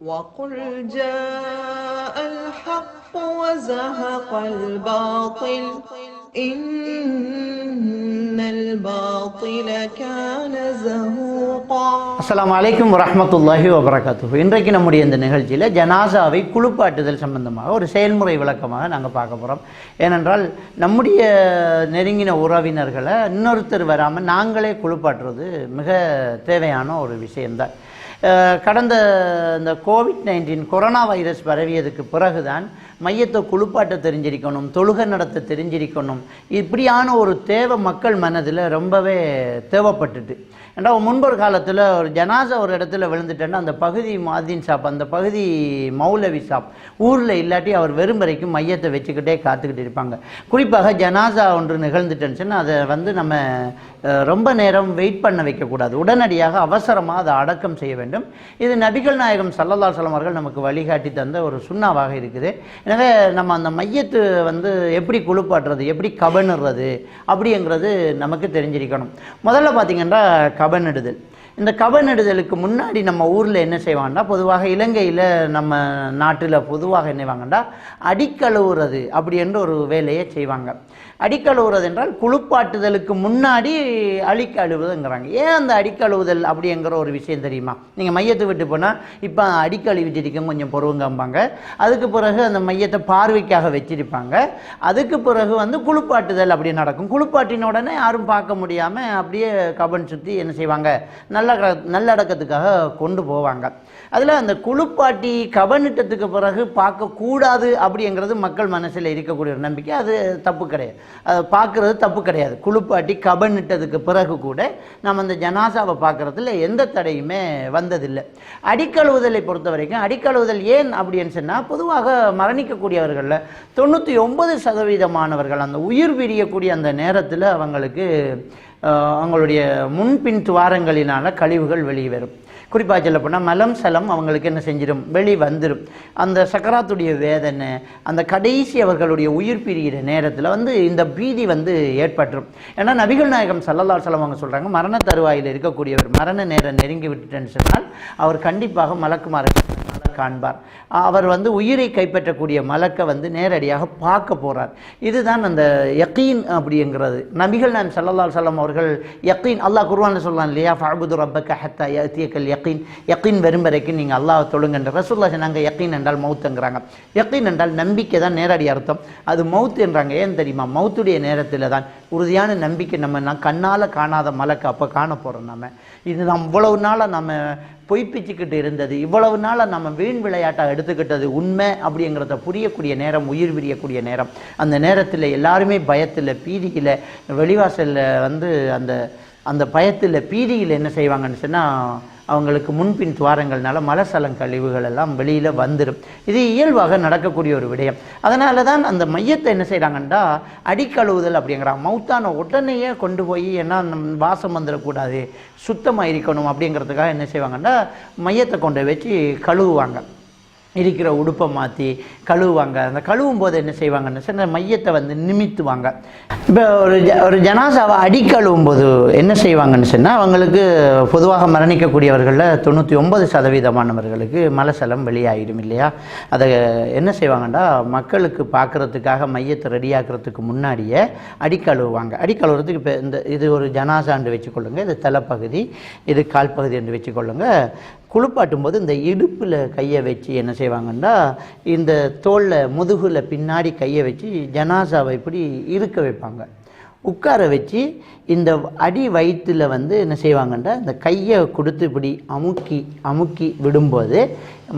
وقل جاء الحق وزهق الباطل إن الباطل كان زهوقا அஸ்ஸலாமு அலைக்கும் வரஹ்மத்துல்லாஹி வபரகாத்துஹு இன்றைக்கு நம்முடைய இந்த நிகழ்ச்சியில் ஜனாசாவை குளிப்பாட்டுதல் சம்பந்தமாக ஒரு செயல்முறை விளக்கமாக நாங்கள் பார்க்க போகிறோம் ஏனென்றால் நம்முடைய நெருங்கின உறவினர்களை இன்னொருத்தர் வராமல் நாங்களே குளிப்பாட்டுறது மிக தேவையான ஒரு விஷயம்தான் அஹ் கடந்த இந்த கோவிட் நைன்டீன் கொரோனா வைரஸ் பரவியதுக்கு பிறகுதான் மையத்தை குளிப்பாட்ட தெரிஞ்சிருக்கணும் தொழுகை நடத்த தெரிஞ்சிருக்கணும். இப்படியான ஒரு தேவை மக்கள் மனதில் ரொம்பவே தேவைப்பட்டுட்டு. ஏன்னா முன்பொரு காலத்தில் ஒரு ஜனாசா ஒரு இடத்துல விழுந்துட்டேன்னா அந்த பகுதி மாதின் ஷாப் அந்த பகுதி மௌலவி ஷாப் ஊரில் இல்லாட்டி அவர் வெறும் வரைக்கும் மையத்தை வச்சுக்கிட்டே காத்துக்கிட்டு இருப்பாங்க. குறிப்பாக ஜனாசா ஒன்று நிகழ்ந்துட்டேன்னு அதை வந்து நம்ம ரொம்ப நேரம் வெயிட் பண்ண வைக்கக்கூடாது. உடனடியாக அவசரமாக அதை அடக்கம் செய்ய வேண்டும். இது நபிகள் நாயகம் சல்லல்லா சலம் அவர்கள் நமக்கு வழிகாட்டி தந்த ஒரு சுண்ணாவாக இருக்குது. எனவே நம்ம அந்த மையத்து வந்து எப்படி குளிப்பாட்டுறது எப்படி கபனுறது அப்படிங்கிறது நமக்கு தெரிஞ்சிருக்கணும். முதல்ல பார்த்தீங்கன்னா கபனிடுதல் இந்த கபனிடுதலுக்கு முன்னாடி நம்ம ஊரில் என்ன செய்வாங்கன்னா பொதுவாக இலங்கையில் நம்ம நாட்டில் பொதுவாக என்ன செய்வாங்கன்னா அடிக்கழுவுறது அப்படி என்ற ஒரு வேலையை செய்வாங்க. அடிக்கழுவுறது என்றால் குளிப்பாட்டுதலுக்கு முன்னாடி அடிக்கழுவுதுங்கிறாங்க ஏன் அந்த அடிக்கழுவுதல் அப்படிங்கிற ஒரு விஷயம் தெரியுமா? நீங்கள் மையத்தை விட்டு போனால் இப்போ அடிக்கழுவிச்சிருக்கோம் கொஞ்சம் பொறுவுங்கம்பாங்க. அதுக்கு பிறகு அந்த மையத்தை பார்வைக்காக வச்சிருப்பாங்க. அதுக்கு பிறகு வந்து குளிப்பாட்டுதல் அப்படி நடக்கும். குளிப்பாட்டின உடனே யாரும் பார்க்க முடியாமல் அப்படியே கபன் சுற்றி என்ன செய்வாங்க? நல்ல நல்லடக்கத்துக்காக கொண்டு போவாங்க. அதில் அந்த குளிப்பாட்டி கவனிட்டத்துக்கு பிறகு பார்க்கக்கூடாது அப்படிங்கிறது மக்கள் மனசில் இருக்கக்கூடிய ஒரு நம்பிக்கை. அது தப்பு கிடையாது. அதை பார்க்குறது தப்பு கிடையாது. குளிப்பாட்டி கபனிட்டதுக்கு பிறகு கூட நம்ம அந்த ஜனாசாவை பார்க்குறதுல எந்த தடையுமே வந்ததில்லை. அடிக்கழுவுதலை பொறுத்த வரைக்கும் அடிக்கழுவுதல் ஏன் அப்படின்னு சொன்னால் பொதுவாக மரணிக்கக்கூடியவர்களில் தொண்ணூற்றி ஒன்பது சதவீதமானவர்கள் அந்த உயிர் விரியக்கூடிய அந்த நேரத்தில் அவங்களுக்கு அவங்களுடைய முன்பின் துவாரங்களினால் கழிவுகள் வெளியே வரும் குறிப்பாக சொல்ல போனால் மலம் சலம் அவங்களுக்கு என்ன செஞ்சிடும் வெளி வந்துடும் அந்த சக்கராத்துடைய வேதனை அந்த கடைசி அவர்களுடைய உயிர் பிரிகிற நேரத்தில் வந்து இந்த பீதி வந்து ஏற்பட்டுரும். ஏன்னா நபிகள் நாயகம் சல்லல்லா சலம் அவங்க சொல்கிறாங்க மரண தருவாயில் இருக்கக்கூடியவர் மரண நேரம் நெருங்கி விட்டுட்டேன்னு சொன்னால் அவர் கண்டிப்பாக மலக்குமாறு காண்பார். அவர் வந்து உயிரை கைப்பற்றக்கூடிய மலக்கை வந்து நேரடியாக பார்க்க போகிறார் இதுதான் அந்த யக்கீன் அப்படிங்கிறது. நபிகள் நான் சல்லல்லா சல்லம் அவர்கள் யக்கீன் அல்லாஹ் குருவான்னு சொல்லலாம் இல்லையா ஃபாபுது ரப்பக்க ஹத்தா யத்தியக்கல் யக்கீன் யக்கீன் வரும் வரைக்கும் நீங்கள் அல்லாஹ் தொழுங்கன்ற ரசூல்லா சொன்னாங்க யக்கீன் என்றால் மவுத்துங்கிறாங்க யக்கீன் என்றால் நம்பிக்கை தான் நேரடி அர்த்தம். அது மவுத் என்றாங்க. ஏன் தெரியுமா? மவுத்துடைய நேரத்தில் தான் உறுதியான நம்பிக்கை நம்ம நான் கண்ணால் காணாத மலக்கு அப்போ காண போகிறோம் நம்ம இது நம்ம இவ்வளவு நாளாக நம்ம பொய்ப்பிச்சுக்கிட்டு இருந்தது. இவ்வளவு நாளாக நம்ம வீண் விளையாட்டாக எடுத்துக்கிட்டது உண்மை அப்படிங்கிறத புரியக்கூடிய நேரம் உயிர் விரியக்கூடிய நேரம். அந்த நேரத்தில் எல்லாருமே பயத்தில் பீதியில் வெளிவாசலில் வந்து அந்த அந்த பயத்தில் பீதியில் என்ன செய்வாங்கன்னு சொன்னால் அவங்களுக்கு முன்பின் துவாரங்கள்னால மலசலம் கழிவுகள் எல்லாம் வெளியில் வந்துடும் இது இயல்பாக நடக்கக்கூடிய ஒரு விடயம். அதனால தான் அந்த மையத்தை என்ன செய்கிறாங்கன்னா அடிக்கழுவுதல் அப்படிங்கிறாங்க. மௌத்தான உடனேயே கொண்டு போய் ஏன்னா வாசம் வந்துடக்கூடாது சுத்தமாக இருக்கணும் அப்படிங்கிறதுக்காக என்ன செய்வாங்கன்னா மையத்தை கொண்டு வச்சு கழுவுவாங்க. இருக்கிற உடுப்பை மாற்றி கழுவுவாங்க. அந்த கழுவும் போது என்ன செய்வாங்கன்னு சொன்ன மையத்தை வந்து நிமித்துவாங்க. இப்போ ஒரு ஜ ஒரு ஜனாசாவை அடி கழுவும் போது என்ன செய்வாங்கன்னு சொன்னால் அவங்களுக்கு பொதுவாக மரணிக்கக்கூடியவர்களில் தொண்ணூற்றி ஒன்பது சதவீதமானவர்களுக்கு மலசலம் வெளியாகிடும் இல்லையா? அதை என்ன செய்வாங்கன்னா மக்களுக்கு பார்க்குறதுக்காக மையத்தை ரெடியாக்குறதுக்கு முன்னாடியே அடி கழுவுவாங்க அடி கழுவுறதுக்கு இப்போ இந்த இது ஒரு ஜனாசான்னு வச்சுக்கொள்ளுங்க. இது தலைப்பகுதி இது கால் பகுதி என்று வச்சுக்கொள்ளுங்க. குளிப்பாட்டும் போது இந்த இடுப்பில் கையை வச்சு என்ன செய்வாங்கன்னா இந்த தோளில் முதுகில் பின்னாடி கையை வச்சு ஜனாசாவை இப்படி இருக்க வைப்பாங்க. உட்கார வச்சு இந்த அடி வயிற்றில் வந்து என்ன செய்வாங்கன்னா இந்த கையை கொடுத்து இப்படி அமுக்கி அமுக்கி விடும்போது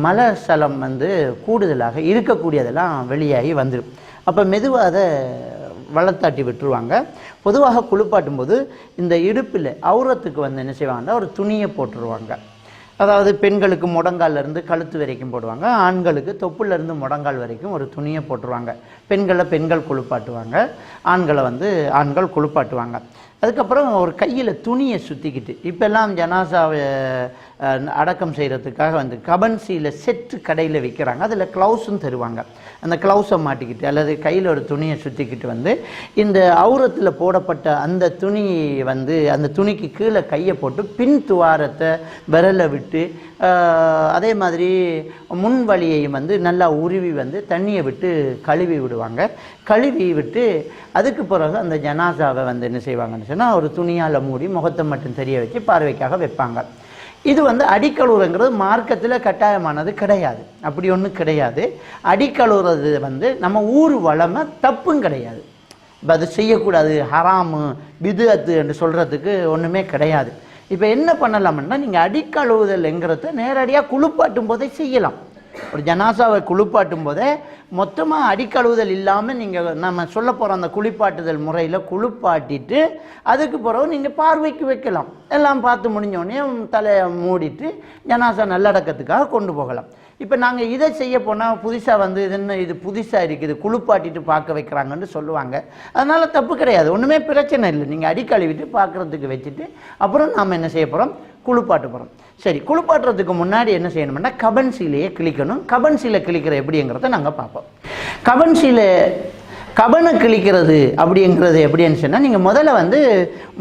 மலசலம் வந்து கூடுதலாக இருக்கக்கூடியதெல்லாம் வெளியாகி வந்துடும் அப்போ மெதுவாக அதை வளர்த்தாட்டி விட்டுருவாங்க. பொதுவாக குளிப்பாட்டும் போது இந்த இடுப்பில் அவுரத்துக்கு வந்து என்ன செய்வாங்கன்னா ஒரு துணியை போட்டுருவாங்க. அதாவது பெண்களுக்கு முடங்கால்லேருந்து கழுத்து வரைக்கும் போடுவாங்க ஆண்களுக்கு தொப்புலேருந்து முடங்கால் வரைக்கும் ஒரு துணியை போட்டுருவாங்க. பெண்களை பெண்கள் குளிப்பாட்டுவாங்க ஆண்களை வந்து ஆண்கள் குளிப்பாட்டுவாங்க. அதுக்கப்புறம் ஒரு கையில் துணியை சுற்றிக்கிட்டு இப்போல்லாம் ஜனாசாவை அடக்கம் செய்கிறதுக்காக வந்து கபன்சியில் செட்டு கடையில் விற்கிறாங்க அதில் க்ளவுஸும் தருவாங்க. அந்த க்ளவுஸை மாட்டிக்கிட்டு அல்லது கையில் ஒரு துணியை சுற்றிக்கிட்டு வந்து இந்த அவுரத்தில் போடப்பட்ட அந்த துணி வந்து அந்த துணிக்கு கீழே கையை போட்டு பின் துவாரத்தை விரலை விட்டு அதே மாதிரி முன் வழியையும் வந்து நல்லா உருவி வந்து தண்ணியை விட்டு கழுவி விடுவாங்க. கழுவி விட்டு அதுக்கு பிறகு அந்த ஜனாசாவை வந்து என்ன செய்வாங்கன்னு சொன்னால் ஒரு துணியால் மூடி முகத்தை மட்டும் தெரிய வச்சு பார்வைக்காக வைப்பாங்க. இது வந்து அடிக்கழுவுறங்கிறது மார்க்கத்தில் கட்டாயமானது கிடையாது. அப்படி ஒன்றும் கிடையாது. அடிக்கழுவுறது வந்து நம்ம ஊர் வளமை தப்பும் கிடையாது. இப்போ அது செய்யக்கூடாது ஹராமு பிதுஅத்து என்று சொல்கிறதுக்கு ஒன்றுமே கிடையாது. இப்போ என்ன பண்ணலாம்னா நீங்கள் அடிக்கழுவுதல்ங்கிறத நேரடியாக குளிப்பாட்டும் போதே செய்யலாம். ஒரு ஜனாசாவை குளிப்பாட்டும் போதே மொத்தமாக அடிக்கழுவுதல் இல்லாமல் நீங்கள் நம்ம சொல்ல போகிற அந்த குளிப்பாட்டுதல் முறையில் குளிப்பாட்டிட்டு அதுக்கு பிறகு நீங்கள் பார்வைக்கு வைக்கலாம். எல்லாம் பார்த்து முடிஞ்சோடனே தலையை மூடிட்டு ஜனாசா நல்லடக்கத்துக்காக கொண்டு போகலாம். இப்போ நாங்கள் இதை செய்ய போனால் புதுசாக வந்து இது என்ன இது புதுசாக இருக்குது குளிப்பாட்டிட்டு பார்க்க வைக்கிறாங்கன்னு சொல்லுவாங்க. அதனால் தப்பு கிடையாது. ஒன்றுமே பிரச்சனை இல்லை. நீங்கள் அடிக்கழுவிட்டு பார்க்குறதுக்கு வச்சுட்டு அப்புறம் நாம் என்ன செய்ய போகிறோம் குளிப்பாட்டு போகிறோம் சரி குளிப்பாட்டுறதுக்கு முன்னாடி என்ன செய்யணும்னா கபன்சிலையே கிளிக்கணும் கிழிக்கணும். கிளிக்கிற எப்படிங்கிறத நாங்கள் பார்ப்போம். கபன்சில கபனை கிழிக்கிறது அப்படிங்கிறது எப்படின்னு சொன்னால் நீங்கள் முதல்ல வந்து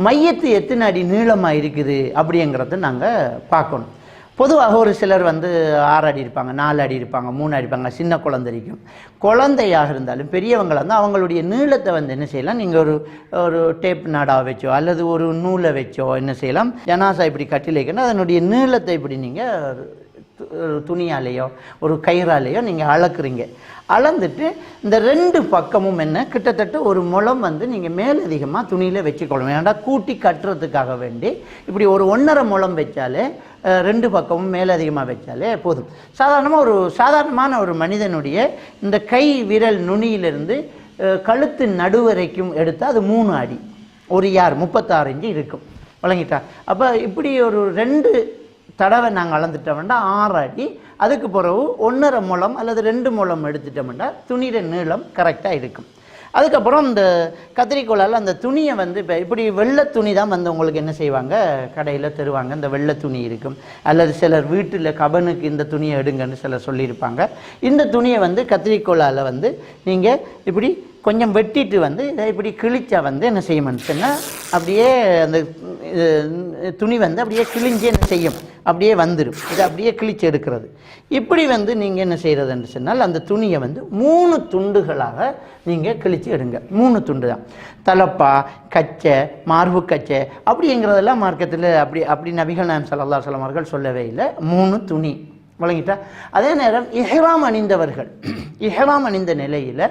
மையத்து எத்தனை அடி நீளமாக இருக்குது அப்படிங்கிறத நாங்கள் பார்க்கணும். பொதுவாக ஒரு சிலர் வந்து ஆறு அடி இருப்பாங்க நாலு அடி இருப்பாங்க மூணு அடி இருப்பாங்க சின்ன குழந்தைக்கும் குழந்தையாக இருந்தாலும் பெரியவங்க வந்து அவங்களுடைய நீளத்தை வந்து என்ன செய்யலாம்? நீங்கள் ஒரு ஒரு டேப் நாடாக வச்சோ அல்லது ஒரு நூலை வச்சோ என்ன செய்யலாம்? ஜனாசா இப்படி கட்டிலைக்குன்னா அதனுடைய நீளத்தை இப்படி நீங்கள் துணியாலேயோ ஒரு கயிறாலேயோ நீங்கள் அளக்குறீங்க. அளந்துட்டு இந்த ரெண்டு பக்கமும் என்ன? கிட்டத்தட்ட ஒரு முளம் வந்து நீங்கள் மேலதிகமாக துணியில் வச்சுக்கொள்ளணும் ஏன்னா கூட்டி கட்டுறதுக்காக வேண்டி இப்படி ஒரு ஒன்றரை முளம் வச்சாலே ரெண்டு பக்கமும் மேலதிகமாக வச்சாலே போதும். சாதாரணமாக ஒரு சாதாரணமான ஒரு மனிதனுடைய இந்த கை விரல் நுனியிலிருந்து கழுத்து நடுவரைக்கும் எடுத்தால் அது மூணு அடி. ஒரு யார்? முப்பத்தாறு இன்ச்சு இருக்கும். வழங்கிட்டா அப்போ இப்படி ஒரு ரெண்டு தடவை நாங்கள் அளந்துட்டோம்னா ஆறு அடி. அதுக்கு பிறகு ஒன்றரை முழம் அல்லது ரெண்டு முழம் எடுத்துட்டோம்னா துணியிட நீளம் கரெக்டாக இருக்கும். அதுக்கப்புறம் இந்த கத்திரிக்கோளால் அந்த துணியை வந்து இப்போ இப்படி வெள்ளை துணி தான் வந்து உங்களுக்கு என்ன செய்வாங்க? கடையில் தருவாங்க. இந்த வெள்ளை துணி இருக்கும். அல்லது சிலர் வீட்டில் கபனுக்கு இந்த துணியை எடுங்கன்னு சிலர் சொல்லியிருப்பாங்க. இந்த துணியை வந்து கத்திரிக்கோளால் வந்து நீங்கள் இப்படி கொஞ்சம் வெட்டிட்டு வந்து இதை இப்படி கிழிச்சா வந்து என்ன செய்யணும்னு சொன்னால் அப்படியே அந்த துணி வந்து அப்படியே கிழிஞ்சு என்ன செய்யும்? அப்படியே வந்துடும் இதை அப்படியே கிழிச்சு எடுக்கிறது. இப்படி வந்து நீங்கள் என்ன செய்கிறதுன்னு சொன்னால் அந்த துணியை வந்து மூணு துண்டுகளாக நீங்கள் கிழிச்சு எடுங்க. மூணு துண்டு தான். தலப்பா கச்சை மார்பு கச்சை அப்படிங்கிறதெல்லாம் மார்க்கத்தில் அப்படி அப்படி நபிகள் நாயம் சல்லா சொல்லம் அவர்கள் சொல்லவே இல்லை. மூணு துணி. வழங்கிட்டா. அதே நேரம் இஹ்ராம் அணிந்தவர்கள் இஹ்ராம் அணிந்த நிலையில்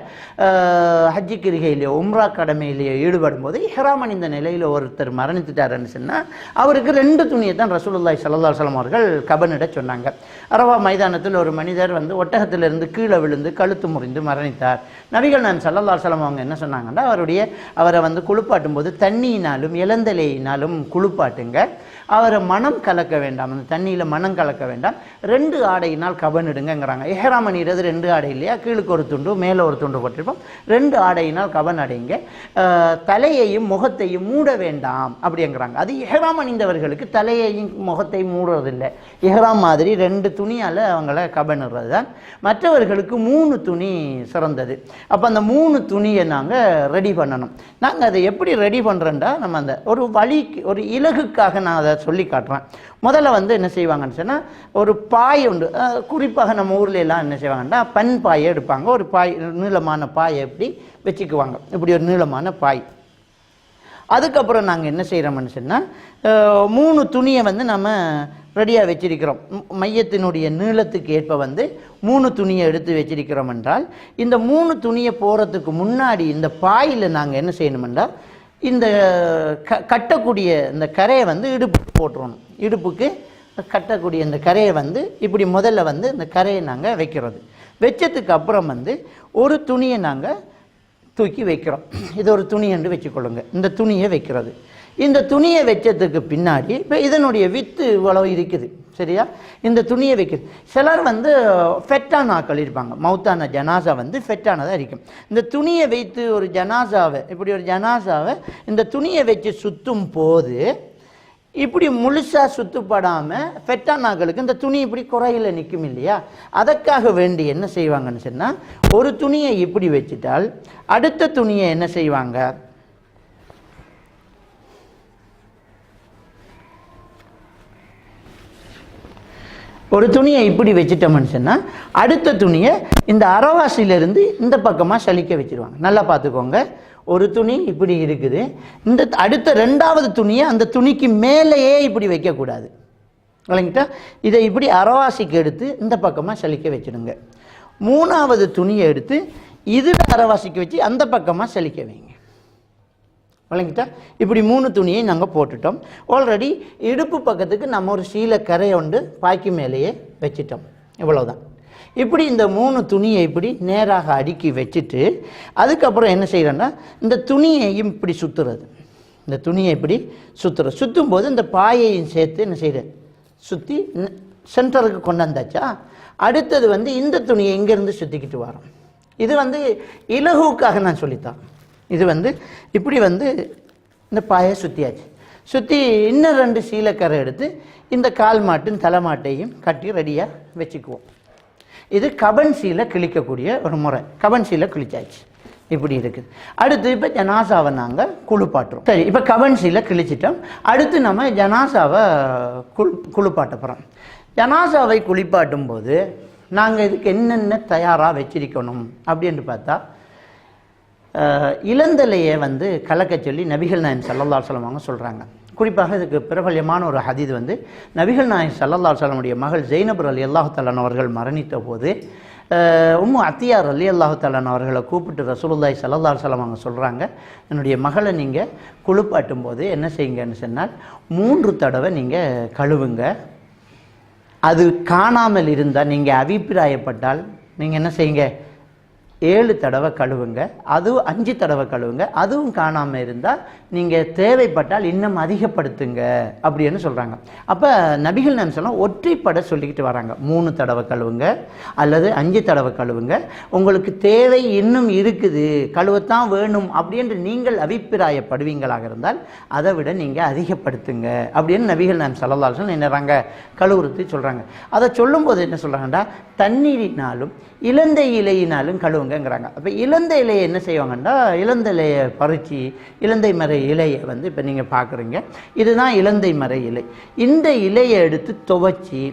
ஹஜ்ஜி கிரிகையிலேயோ உம்ரா கடமையிலேயோ ஈடுபடும் போது இஹ்ராம் அணிந்த நிலையில் ஒருத்தர் மரணித்துட்டாருன்னு சொன்னால் அவருக்கு ரெண்டு துணியை தான் ரசூலுல்லாய் சல்லா சலம் அவர்கள் கபனிட சொன்னாங்க. அரவா மைதானத்தில் ஒரு மனிதர் வந்து ஒட்டகத்திலிருந்து கீழே விழுந்து கழுத்து முறிந்து மரணித்தார். நபிகள் நான் சல்லல்லா சலம் அவங்க என்ன சொன்னாங்கன்னா அவருடைய அவரை வந்து குளிப்பாட்டும் போது தண்ணியினாலும் இளந்தலையினாலும் குளிப்பாட்டுங்க. அவரை மனம் கலக்க வேண்டாம். அந்த தண்ணியில் மனம் கலக்க வேண்டாம். ரெண்டு ரெண்டு ஆடையினால் கபனிடுங்கங்கிறாங்க எஹராம் அணிகிறது ரெண்டு ஆடை இல்லையா? கீழுக்கு ஒரு துண்டு மேலே ஒரு துண்டு போட்டிருப்போம். ரெண்டு ஆடையினால் கபன் அடைங்க தலையையும் முகத்தையும் மூட வேண்டாம் அப்படிங்கிறாங்க. அது எஹராம் அணிந்தவர்களுக்கு தலையையும் முகத்தையும் மூடுறதில்லை. எஹராம் மாதிரி ரெண்டு துணியால் அவங்கள கபனுறது தான் மற்றவர்களுக்கு மூணு துணி சிறந்தது. அப்போ அந்த மூணு துணியை நாங்கள் ரெடி பண்ணணும். நாங்கள் அதை எப்படி ரெடி பண்ணுறோண்டா நம்ம அந்த ஒரு வழிக்கு ஒரு இலகுக்காக நான் அதை சொல்லி காட்டுறேன். முதல்ல வந்து என்ன செய்வாங்கன்னு சொன்னால் ஒரு பாய் உண்டு. குறிப்பாக நம்ம ஊர்ல எல்லாம் என்ன செய்வாங்கன்னா பன் பாயை எடுப்பாங்க. ஒரு பாய் நீளமான பாயை எப்படி வச்சுக்குவாங்க. இப்படி ஒரு நீளமான பாய். அதுக்கப்புறம் நாங்கள் என்ன செய்கிறோம்னு சொன்னால் மூணு துணியை வந்து நம்ம ரெடியாக வச்சிருக்கிறோம். மையத்தினுடைய நீளத்துக்கு ஏற்ப வந்து மூணு துணியை எடுத்து வச்சிருக்கிறோம் என்றால் இந்த மூணு துணியை போகிறதுக்கு முன்னாடி இந்த பாயில் நாங்கள் என்ன செய்யணுமென்றால் இந்த க கட்டக்கூடிய இந்த கரையை வந்து இடுப்பு போட்டுருணும் இடுப்புக்கு கட்டக்கூடிய இந்த கரையை வந்து இப்படி முதல்ல வந்து இந்த கரையை நாங்கள் வைக்கிறது. வச்சதுக்கு அப்புறம் வந்து ஒரு துணியை நாங்கள் தூக்கி வைக்கிறோம். இது ஒரு துணி என்று வச்சுக்கொள்ளுங்க. இந்த துணியை வைக்கிறது. இந்த துணியை வச்சதுக்கு பின்னாடி இப்போ இதனுடைய வித்து இவ்வளவு இருக்குது சரியா? இந்த துணியை வைக்கிறது. சிலர் வந்து ஃபெட்டான ஆக்கள் இருப்பாங்க. மௌத்தான ஜனாசா வந்து ஃபெட்டானதாக இருக்கும். இந்த துணியை வைத்து ஒரு ஜனாசாவை இப்படி ஒரு ஜனாசாவை இந்த துணியை வச்சு சுற்றும் போது இப்படி முழுசா சுத்துப்படாமல் ஃபெட்டானாக்களுக்கு இந்த துணி இப்படி குறையில் நிற்கும் இல்லையா? அதற்காக வேண்டி என்ன செய்வாங்கன்னு சொன்னால் ஒரு துணியை இப்படி வச்சுட்டால் அடுத்த துணியை என்ன செய்வாங்க? ஒரு துணியை இப்படி வச்சுட்டோம்னு சொன்னால் அடுத்த துணியை இந்த அறவாசியிலேருந்து இந்த பக்கமாக சலிக்க வச்சிருவாங்க. நல்லா பார்த்துக்கோங்க. ஒரு துணி இப்படி இருக்குது. இந்த அடுத்த ரெண்டாவது துணியை அந்த துணிக்கு மேலேயே இப்படி வைக்கக்கூடாது. விளங்கிட்டா? இதை இப்படி அறவாசிக்கு எடுத்து இந்த பக்கமாக சலிக்க வச்சிடுங்க. மூணாவது துணியை எடுத்து இதில் அறவாசிக்கு வச்சு அந்த பக்கமாக சலிக்க வைங்க. விளங்கிட்டா இப்படி மூணு துணியை நாங்கள் போட்டுட்டோம். ஆல்ரெடி இடுப்பு பக்கத்துக்கு நம்ம ஒரு சீலை கரையை வந்து பாய்க்கு மேலேயே வச்சிட்டோம். இவ்வளோதான் இப்படி இந்த மூணு துணியை இப்படி நேராக அடுக்கி வச்சுட்டு அதுக்கப்புறம் என்ன செய்கிறோன்னா இந்த துணியையும் இப்படி சுற்றுறது இந்த துணியை இப்படி சுற்றுறது சுற்றும் போது இந்த பாயையும் சேர்த்து என்ன செய்கிறேன் சுற்றி சென்டருக்கு கொண்டு வந்தாச்சா? அடுத்தது வந்து இந்த துணியை இங்கேருந்து சுற்றிக்கிட்டு வரோம். இது வந்து இலகுவுக்காக நான் சொல்லித்தான். இது வந்து இப்படி வந்து இந்த பாயை சுற்றியாச்சு சுற்றி இன்னும் ரெண்டு சீலக்கரை எடுத்து இந்த கால் மாட்டும் தலைமாட்டையும் கட்டி ரெடியாக வச்சுக்குவோம். இது கபன் சீலை கிழிக்கக்கூடிய ஒரு முறை. கபன் சீலை கிழிச்சாச்சு. இப்படி இருக்குது. அடுத்து இப்போ ஜனாசாவை நாங்கள் குளிப்பாட்டுறோம் சரி இப்போ கபன் சீலை கிழிச்சிட்டோம். அடுத்து நம்ம ஜனாசாவை குள் குளிப்பாட்ட போகிறோம் ஜனாசாவை குளிப்பாட்டும் போது நாங்கள் இதுக்கு என்னென்ன தயாராக வச்சிருக்கணும் அப்படின்னு பார்த்தா இளந்தலையை வந்து கலக்க சொல்லி நபிகள் நாயன் சல்லல்லா சொல்லுவாங்க சொல்கிறாங்க குறிப்பாக இதுக்கு பிரபல்யமான ஒரு ஹதீது வந்து நபிகள் நாயன் சல்லல்லா சொல்லமுடைய மகள் ஜெய்னபுர் அலி அல்லாஹு அவர்கள் மரணித்த போது உம்மு அத்தியார் அலி அல்லாஹு அவர்களை கூப்பிட்டு ரசூலுல்லாய் சல்லல்லா சொல்லம் சொல்கிறாங்க என்னுடைய மகளை நீங்கள் குளிப்பாட்டும் போது என்ன செய்யுங்கன்னு சொன்னால் மூன்று தடவை நீங்கள் கழுவுங்க. அது காணாமல் இருந்தால் நீங்கள் அபிப்பிராயப்பட்டால் நீங்கள் என்ன செய்யுங்க? ஏழு தடவை கழுவுங்க. அதுவும் அஞ்சு தடவை கழுவுங்க. அதுவும் காணாமல் இருந்தால் நீங்கள் தேவைப்பட்டால் இன்னும் அதிகப்படுத்துங்க அப்படின்னு சொல்கிறாங்க அப்போ நபிகள் நான் சொன்னால் ஒற்றைப்பட சொல்லிக்கிட்டு வராங்க. மூணு தடவை கழுவுங்க அல்லது அஞ்சு தடவை கழுவுங்க. உங்களுக்கு தேவை இன்னும் இருக்குது. கழுவத்தான் வேணும் அப்படின்னு நீங்கள் அபிப்பிராயப்படுவீங்களாக இருந்தால் அதை விட நீங்கள் அதிகப்படுத்துங்க அப்படின்னு நபிகள் நான் சொல்லலாம் என்னறாங்க? கழுவுறது சொல்கிறாங்க அதை சொல்லும்போது என்ன சொல்கிறாங்கடா தண்ணீரினாலும் இலந்தை இலையினாலும் கழுவுங்கங்கிறாங்க. அப்போ இலந்தை இலையை என்ன செய்வாங்கன்னா இலந்தை இலையை பறித்து இலந்தை மர இலையை வந்து இப்போ நீங்கள் பார்க்குறீங்க இதுதான் இலந்தை மர இலை. இந்த இலையை எடுத்து துவைச்சி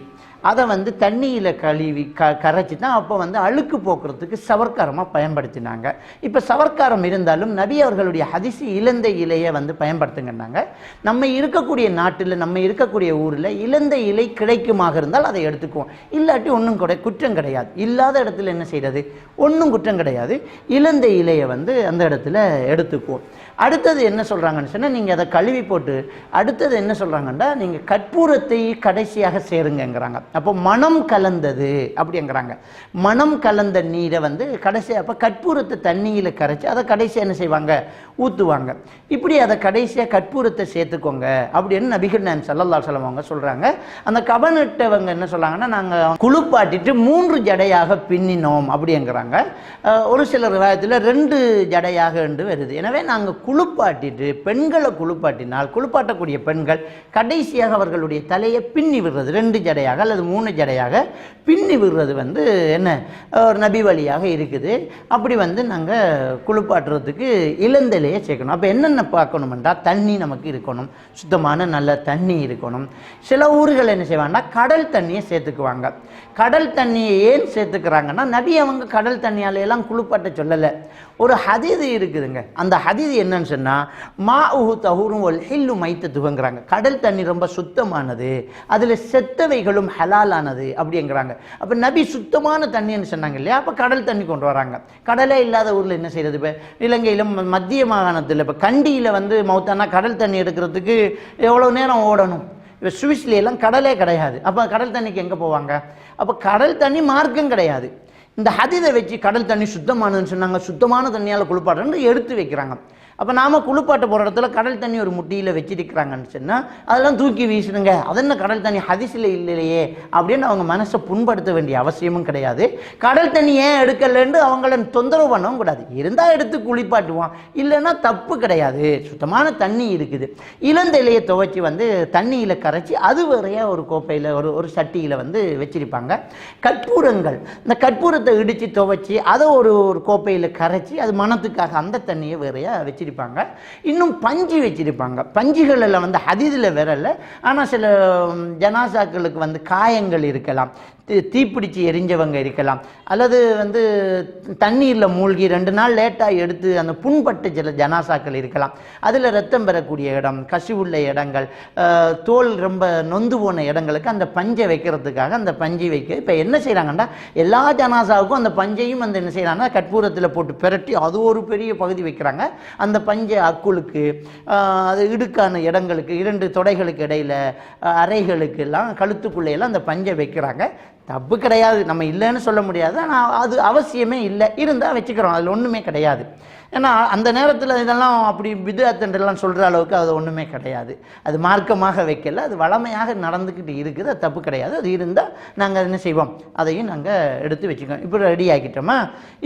அதை வந்து தண்ணியில் கழுவி க கரைச்சி தான் அப்போ வந்து அழுக்கு போக்குறதுக்கு சவர்க்காரமாக பயன்படுத்தினாங்க. இப்போ சவர்க்காரம் இருந்தாலும் நபி அவர்களுடைய ஹதிசி இலந்தை இலையை வந்து பயன்படுத்துங்கன்னாங்க. நம்ம இருக்கக்கூடிய நாட்டில் நம்ம இருக்கக்கூடிய ஊரில் இழந்த இலை கிடைக்குமாக இருந்தால் அதை எடுத்துக்குவோம். இல்லாட்டி ஒன்றும் கூட குற்றம் கிடையாது. இல்லாத இடத்துல என்ன செய்கிறது ஒன்றும் குற்றம் கிடையாது. இலந்தை இலையை வந்து அந்த இடத்துல எடுத்துக்குவோம். அடுத்தது என்ன சொல்கிறாங்கன்னு சொன்னால் நீங்கள் அதை கழுவி போட்டு அடுத்தது என்ன சொல்கிறாங்கன்னா நீங்கள் கற்பூரத்தை கடைசியாக சேருங்கங்கிறாங்க. அப்போ மனம் கலந்தது அப்படிங்கிறாங்க. மனம் கலந்த நீரை வந்து கடைசியாக அப்போ கற்பூரத்தை தண்ணியில் கரைச்சி அதை கடைசியாக என்ன செய்வாங்க? ஊற்றுவாங்க இப்படி அதை கடைசியாக கற்பூரத்தை சேர்த்துக்கோங்க அப்படின்னு நபிகள் நான் சல்லல்லா சொல்லவங்க சொல்கிறாங்க அந்த கவனிட்டவங்க என்ன சொல்கிறாங்கன்னா நாங்கள் குளிப்பாட்டிட்டு மூன்று ஜடையாக பின்னினோம் அப்படிங்கிறாங்க. ஒரு சில விவாதத்தில் ரெண்டு ஜடையாக என்று வருது. எனவே நாங்கள் குளிப்பாட்டிட்டு பெண்களை குளிப்பாட்டினால் குளிப்பாட்டக்கூடிய பெண்கள் கடைசியாக அவர்களுடைய தலையை பின்னி விடுறது. ரெண்டு ஜடையாக அல்லது மூணு ஜடையாக பின்னி விடுறது வந்து என்ன? ஒரு நபி வழியாக இருக்குது. அப்படி வந்து நாங்கள் குளிப்பாட்டுறதுக்கு இளந்தலையை சேர்க்கணும். அப்போ என்னென்ன பார்க்கணுமெண்டா தண்ணி நமக்கு இருக்கணும். சுத்தமான நல்ல தண்ணி இருக்கணும். சில ஊர்கள் என்ன செய்வாங்கன்னா கடல் தண்ணியை சேர்த்துக்குவாங்க. கடல் தண்ணியை ஏன் சேர்த்துக்கிறாங்கன்னா நபி அவங்க கடல் தண்ணியால எல்லாம் குளிப்பாட்ட சொல்லலை. ஒரு ஹதீது இருக்குதுங்க. அந்த ஹதீது என்னன்னு சொன்னால் மா உஹு தஹூரும் ஒல் ஹில்லு மைத்த துவங்குறாங்க. கடல் தண்ணி ரொம்ப சுத்தமானது அதில் செத்தவைகளும் ஹலாலானது அப்படிங்கிறாங்க. அப்போ நபி சுத்தமான தண்ணின்னு சொன்னாங்க இல்லையா? அப்போ கடல் தண்ணி கொண்டு வராங்க. கடலே இல்லாத ஊரில் என்ன செய்கிறது இப்போ? இலங்கையில் மத்திய மாகாணத்தில் இப்போ கண்டியில் வந்து மௌத்தானா கடல் தண்ணி எடுக்கிறதுக்கு எவ்வளோ நேரம் ஓடணும்? இப்போ சுவிஸ்ல எல்லாம் கடலே கிடையாது. அப்போ கடல் தண்ணிக்கு எங்கே போவாங்க? அப்போ கடல் தண்ணி மார்க்கம் கிடையாது. இந்த ஹதீதை வச்சு கடல் தண்ணி சுத்தமானதுன்னு சொன்னாங்க. சுத்தமான தண்ணியால் குளிப்பாடுறேன்னு எடுத்து வைக்கிறாங்க. அப்போ நாம் குளிப்பாட்ட போகிற இடத்துல கடல் தண்ணி ஒரு முட்டியில் வச்சிருக்கிறாங்கன்னு சொன்னால் அதெல்லாம் தூக்கி வீசுனுங்க அது என்ன கடல் தண்ணி? ஹதிசில் இல்லையே. அப்படின்னு அவங்க மனசை புண்படுத்த வேண்டிய அவசியமும் கிடையாது. கடல் தண்ணி ஏன் எடுக்கலன்னு அவங்கள தொந்தரவு பண்ணவும் கூடாது. இருந்தால் எடுத்து குளிப்பாட்டுவான். இல்லைன்னா தப்பு கிடையாது. சுத்தமான தண்ணி இருக்குது. இளந்தெலையை துவைச்சி வந்து தண்ணியில் கரைச்சி அது வேறையா ஒரு கோப்பையில் ஒரு ஒரு சட்டியில் வந்து வச்சிருப்பாங்க. கற்பூரங்கள். இந்த கற்பூரத்தை இடித்து துவைச்சி அதை ஒரு ஒரு கோப்பையில் கரைச்சி அது மனத்துக்காக அந்த தண்ணியை வேறையாக வச்சிருப்பாங்க. இன்னும் பஞ்சு வச்சிருப்பாங்க. பஞ்சுகள் எல்லாம் வந்து ஹதீதில் விரல ஆனால் சில ஜனாசாக்களுக்கு வந்து காயங்கள் இருக்கலாம். தீப்பிடிச்சு எரிஞ்சவங்க இருக்கலாம். அல்லது வந்து தண்ணீரில் மூழ்கி ரெண்டு நாள் லேட்டாக எடுத்து அந்த புண்பட்டு சில ஜனாசாக்கள் இருக்கலாம். அதில் ரத்தம் பெறக்கூடிய இடம் கசிவுள்ள இடங்கள் தோல் ரொம்ப நொந்து போன இடங்களுக்கு அந்த பஞ்சை வைக்கிறதுக்காக அந்த பஞ்சை வைக்க. இப்போ என்ன செய்கிறாங்கன்னா எல்லா ஜனாசாவுக்கும் அந்த பஞ்சையும் அந்த என்ன செய்கிறாங்கன்னா கற்பூரத்தில் போட்டு பிரட்டி அது ஒரு பெரிய பகுதி வைக்கிறாங்க. அந்த பஞ்சை அக்குளுக்கு அது இடுக்கான இடங்களுக்கு இரண்டு தொடைகளுக்கு இடையில் அறைகளுக்கு எல்லாம் கழுத்துக்குள்ளே எல்லாம் அந்த பஞ்சை வைக்கிறாங்க. தப்பு கிடையாது. நம்ம இல்லைன்னு சொல்ல முடியாது. ஆனால் அது அவசியமே இல்லை. இருந்தால் வச்சுக்கிறோம். அதில் ஒன்றுமே கிடையாது. ஏன்னா அந்த நேரத்தில் இதெல்லாம் அப்படி விதத்தண்டெல்லாம் சொல்கிற அளவுக்கு அது ஒன்றுமே கிடையாது. அது மார்க்கமாக வைக்கல அது வளமையாக நடந்துக்கிட்டு இருக்குது அது தப்பு கிடையாது. அது இருந்தால் நாங்கள் என்ன செய்வோம்? அதையும் நாங்கள் எடுத்து வச்சுக்கோம் இப்போ ரெடி ஆக்கிட்டோமா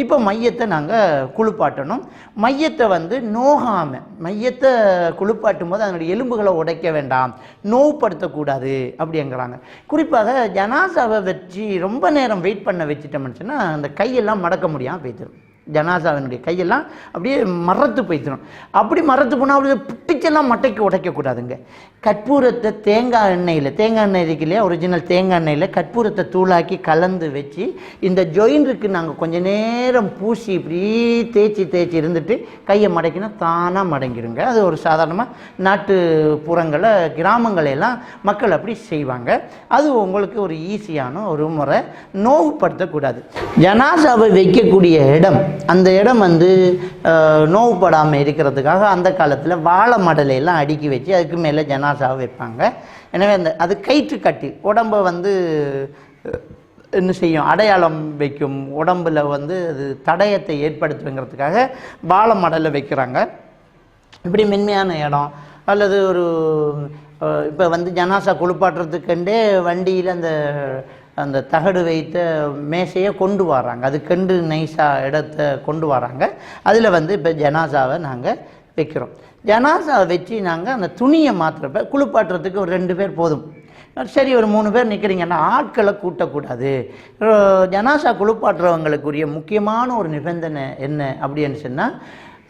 இப்போ மையத்தை நாங்கள் குளிப்பாட்டணும். மையத்தை வந்து நோகாமல் மையத்தை குளிப்பாட்டும் போது அதனுடைய எலும்புகளை உடைக்க வேண்டாம். நோவுப்படுத்தக்கூடாது அப்படிங்கிறாங்க. குறிப்பாக ஜனாசாவை வச்சு ரொம்ப நேரம் வெயிட் பண்ண வச்சுட்டோம்னு சொன்னால் அந்த கையெல்லாம் மடக்க முடியாமல் போய்த்திடும் ஜனாசாவினுடைய கையெல்லாம் அப்படியே மரத்து போய்த்திரும் அப்படி மரத்து போனால் அப்படியே புட்டிச்செல்லாம் மட்டைக்கு உடைக்கக்கூடாதுங்க. கற்பூரத்தை தேங்காய் எண்ணெயில் தேங்காய் எண்ணெய் இருக்கு இல்லையா? ஒரிஜினல் தேங்காய் எண்ணெயில் கற்பூரத்தை தூளாக்கி கலந்து வச்சு இந்த ஜொயின்ருக்கு நாங்கள் கொஞ்ச நேரம் பூசி இப்படி தேய்ச்சி தேய்ச்சி இருந்துட்டு கையை மடக்கினா தானாக மடங்கிடுங்க அது ஒரு சாதாரணமாக நாட்டு புறங்களை கிராமங்களை எல்லாம் மக்கள் அப்படி செய்வாங்க. அது உங்களுக்கு ஒரு ஈஸியான ஒரு முறை நோவுப்படுத்தக்கூடாது ஜனாசாவை வைக்கக்கூடிய இடம் அந்த இடம் வந்து நோவுப்படாமல் இருக்கிறதுக்காக அந்த காலத்தில் வாழை மடலையெல்லாம் அடுக்கி வச்சு அதுக்கு மேலே ஜனாசாவை வைப்பாங்க. எனவே அந்த அது கயிற்று கட்டி உடம்பை வந்து என்ன செய்யும் அடையாளம் வைக்கும் உடம்பில் வந்து அது தடயத்தை ஏற்படுத்துங்கிறதுக்காக வாழை மடலை வைக்கிறாங்க. இப்படி மென்மையான இடம். அல்லது ஒரு இப்போ வந்து ஜனாசா குளிப்பாட்டுறதுக்குண்டே வண்டியில் அந்த அந்த தகடு வைத்த மேசையை கொண்டு வராங்க. அது கண்டு நைஸாக இடத்த கொண்டு வராங்க. அதில் வந்து இப்போ ஜனாசாவை நாங்கள் வைக்கிறோம். ஜனாசாவை வச்சு நாங்கள் அந்த துணியை மாற்றுறப்ப குளிப்பாட்டுறதுக்கு ஒரு ரெண்டு பேர் போதும். சரி ஒரு மூணு பேர் நிற்கிறீங்கன்னா ஆட்களை கூட்டக்கூடாது. ஜனாசா குளிப்பாட்டுறவங்களுக்குரிய முக்கியமான ஒரு நிபந்தனை என்ன அப்படின்னு சொன்னால்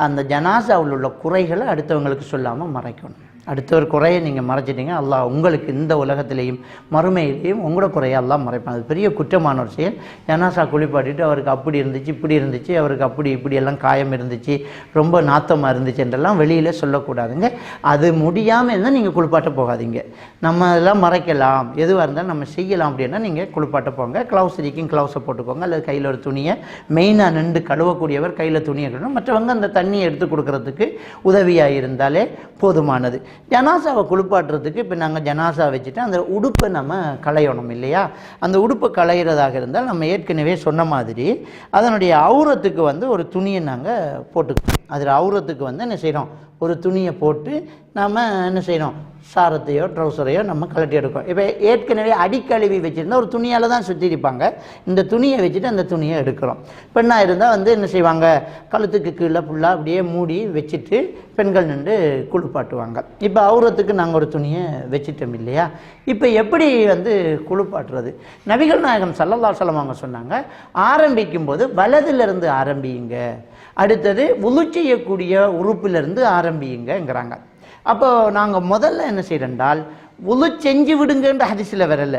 அந்த ஜனாசாவில் உள்ள குறைகளை அடுத்தவங்களுக்கு சொல்லாமல் மறைக்கணும். அடுத்தவர் குறையை நீங்கள் மறைச்சிட்டீங்க. அல்லாஹ் உங்களுக்கு இந்த உலகத்திலேயும் மறுமையிலேயும் உங்களோட குறையை எல்லாம் மறைப்பான். அது பெரிய குற்றமான ஒரு செயல். ஜனாசா குளிப்பாட்டிட்டு அவருக்கு அப்படி இருந்துச்சு இப்படி இருந்துச்சு அவருக்கு அப்படி இப்படி எல்லாம் காயம் இருந்துச்சு ரொம்ப நாத்தமாக இருந்துச்சு என்றெல்லாம் வெளியில் சொல்லக்கூடாதுங்க. அது முடியாமல் இருந்தால் நீங்கள் குளிப்பாட்ட போகாதீங்க. நம்ம அதெல்லாம் மறைக்கலாம். எதுவாக இருந்தாலும் நம்ம செய்யலாம் அப்படின்னா நீங்கள் குளிப்பாட்ட போங்க. க்ளவுஸ் இருக்கும் க்ளவுஸை போட்டுக்கோங்க. அல்லது கையில் ஒரு துணியை மெயினாக நின்று கழுவக்கூடியவர் கையில் துணியை கழுவணும் மற்றவங்க அந்த தண்ணியை எடுத்து கொடுக்கறதுக்கு உதவியாக இருந்தாலே போதுமானது. ஜனாசாவை குளிப்பாட்டுறதுக்கு இப்போ நாங்கள் ஜனாசா வச்சுட்டு அந்த உடுப்பை நம்ம களையணும் இல்லையா? அந்த உடுப்பை களையிறதாக இருந்தால் நம்ம ஏற்கனவே சொன்ன மாதிரி அதனுடைய அவுரத்துக்கு வந்து ஒரு துணியை நாங்கள் போட்டுக்கணும். அதில் அவுரத்துக்கு வந்து என்ன செய்கிறோம்? ஒரு துணியை போட்டு நாம் என்ன செய்கிறோம்? சாரத்தையோ ட்ரௌசரையோ நம்ம கழட்டி எடுக்கிறோம். இப்போ ஏற்கனவே அடிக்கழுவி வச்சுருந்தா ஒரு துணியால் தான் சுற்றி இருப்பாங்க. இந்த துணியை வச்சுட்டு அந்த துணியை எடுக்கிறோம். பெண்ணாக இருந்தால் வந்து என்ன செய்வாங்க? கழுத்துக்கு கீழே ஃபுல்லாக அப்படியே மூடி வச்சுட்டு பெண்கள் நின்று குளிப்பாட்டுவாங்க. இப்போ அவுரத்துக்கு நாங்கள் ஒரு துணியை வச்சுட்டோம் இல்லையா? இப்போ எப்படி வந்து குளிப்பாட்டுறது? நபிகள் நாயகம் சல்லல்லா சொல்லம் அவங்க சொன்னாங்க ஆரம்பிக்கும் போது வலதிலிருந்து ஆரம்பியுங்க. அடுத்தது உழு செய்யக்கூடிய உறுப்பிலிருந்து ஆரம்பியுங்கிறாங்க அப்போ நாங்கள் முதல்ல என்ன செய்கிறோண்டால் உழு செஞ்சு விடுங்கன்ற ஹரிசில் வரல.